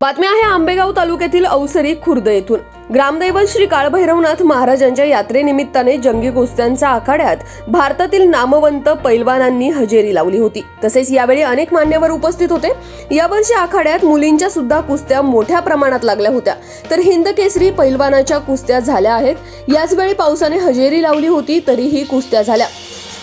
बातमी आहे आंबेगाव तालुक्यातील अवसरी खुर्द येथून. ग्रामदैवत श्री काळभैरवनाथ महाराजांच्या यात्रेनिमित्ताने जंगी कुस्त्यांच्या आखाड्यात भारतातील नामवंत पैलवानांनी हजेरी लावली होती. तसेच यावेळी अनेक मान्यवर उपस्थित होते. यावर्षी आखाड्यात मुलींच्या सुद्धा कुस्त्या मोठ्या प्रमाणात लागल्या होत्या. तर हिंद केसरी पैलवानाच्या कुस्त्या झाल्या आहेत. याचवेळी पावसाने हजेरी लावली होती तरीही कुस्त्या झाल्या.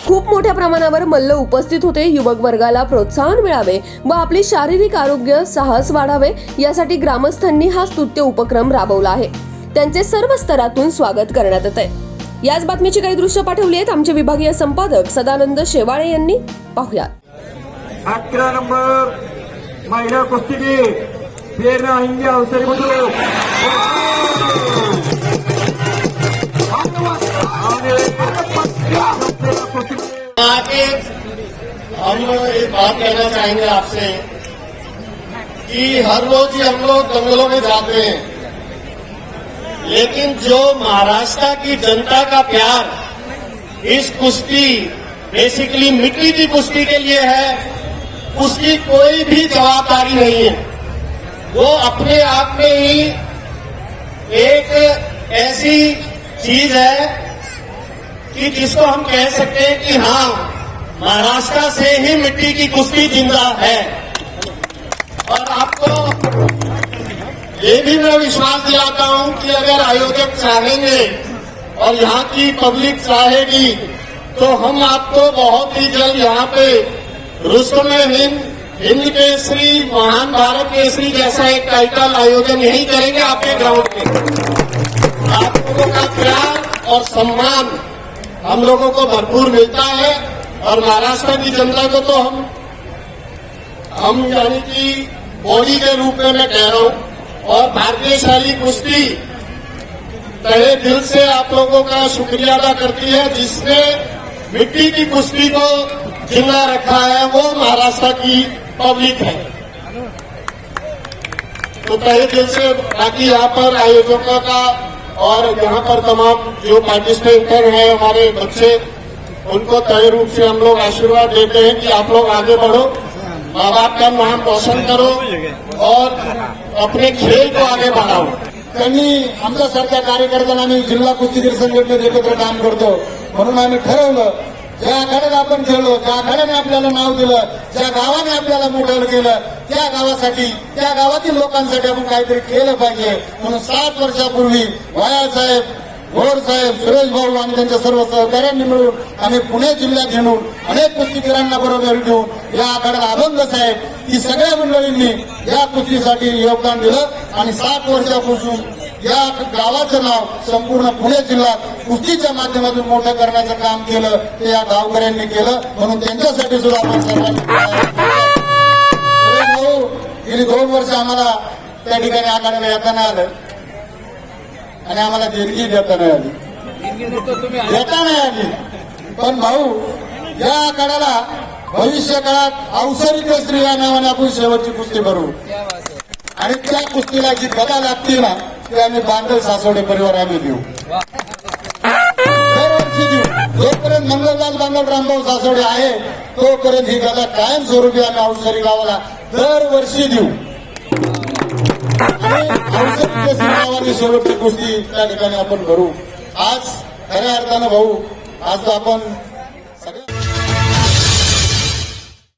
खूप मोठ्या प्रमाणावर मल्ल उपस्थित होते. युवक वर्गाला प्रोत्साहन मिळावे व आपले शारीरिक आरोग्य साहस वाढावे यासाठी ग्रामस्थांनी हा स्तुत्य उपक्रम राबवला आहे. त्यांचे सर्व स्तरातून स्वागत करण्यात येत आहे याच बातमीची काही दृश्य पाठवली आहेत आमचे विभागीय संपादक सदानंद शेवाळे यांनी. पाहुयात. अकरा नंबर महिला कुस्तीगीर हिंदी अवसरी बुद्रुक आगे हम एक बात कहना चाहेंगे आपसे कि हर रोज ही हम लोग जंगलों में जाते हैं। लेकिन जो महाराष्ट्र की जनता का प्यार इस कुश्ती बेसिकली मिट्टी की कुश्ती के लिए है, उसकी कोई भी जवाबदारी नहीं है। वो अपने आप में ही एक ऐसी चीज़ है कि जिसको हम कह सकते हैं कि हाँ महाराष्ट्र से ही मिट्टी की कुश्ती ज़िंदा है। और आपको ये भी मैं विश्वास दिलाता हूँ कि अगर आयोजक चाहेंगे और यहाँ की पब्लिक चाहेगी तो हम आपको बहुत ही जल्द यहाँ पे रुस्तम हिंद हिंद केसरी महान भारत के केसरी जैसा एक टाइटल आयोजन यही करेंगे आपके ग्राउंड में। आप लोगों का प्यार और सम्मान हम लोगों को भरपूर मिलता है और महाराष्ट्र की जनता को तो हम हम यानी कि बॉडी के रूप में मैं कह रहा हूँ और भारतीय शैली कुश्ती तहे दिल से आप लोगों का शुक्रिया अदा करती है जिसने मिट्टी की कुश्ती को ज़िंदा रखा है, वो महाराष्ट्र की पब्लिक है। तो तहे दिल से बाकी यहाँ पर आयोजकों का और यहाँ पर तमाम जो पार्टिसिपेटर हैं हमारे बच्चे उनको तय रूप से हम लोग आशीर्वाद देते हैं कि आप लोग आगे बढ़ो माँ बाप का नाम रोशन करो और अपने खेल को आगे बढ़ाओ। त्यांनी आमच्यासारख्या कार्यकर्त्यांना आम्ही जिल्हा कुस्तीगीर संघटनेत एकत्र काम करतो। म्हणून आम्ही ठरवलं ज्या आखाड्यात आपण खेळलो ज्या आखाड्याने आपल्याला नाव दिलं ज्या गावाने आपल्याला मोठं केलं त्या गावासाठी त्या गावातील लोकांसाठी आपण काहीतरी केलं पाहिजे. म्हणून सात वर्षापूर्वी वाया साहेब भोर साहेब सुरेश भाऊ आणि त्यांच्या सर्व सहकार्यांनी मिळून आम्ही पुणे जिल्ह्यात घेऊन अनेक कुस्तीगिरांना बरोबर घेऊन या आखाड्याला अभंग साहेब ही सगळ्या मंडळींनी या कुस्तीसाठी योगदान दिलं. आणि सात वर्षापासून या गावाचं नाव संपूर्ण पुणे जिल्ह्यात कुस्तीच्या माध्यमातून मोठं करण्याचं काम केलं ते या गावकऱ्यांनी केलं. म्हणून त्यांच्यासाठी सुद्धा आपण सर्वांनी भाऊ गेली दोन वर्ष आम्हाला त्या ठिकाणी आघाडीला येता नाही आलं. आणि आम्हाला देणगी देता नाही आली. देता नाही आली. पण भाऊ या आखाड्याला भविष्य काळात अवसरी केसरी या नावाने आपण शेवटची कुस्ती करू. आणि त्या कुस्तीला जी गदा लागतील ना ते आम्ही बांधव सासवडे परिवार आम्ही देऊ. दरवर्षी देऊ. जोपर्यंत मंगलदास बांधव रामभाऊ सासवडे आहे तोपर्यंत ही गदा कायमस्वरूपी आम्ही औषधी गावाला दरवर्षी देऊ. आणि नावाने शेवटची कुस्ती त्या ठिकाणी आपण भरू. आज खऱ्या अर्थानं भाऊ आज आपण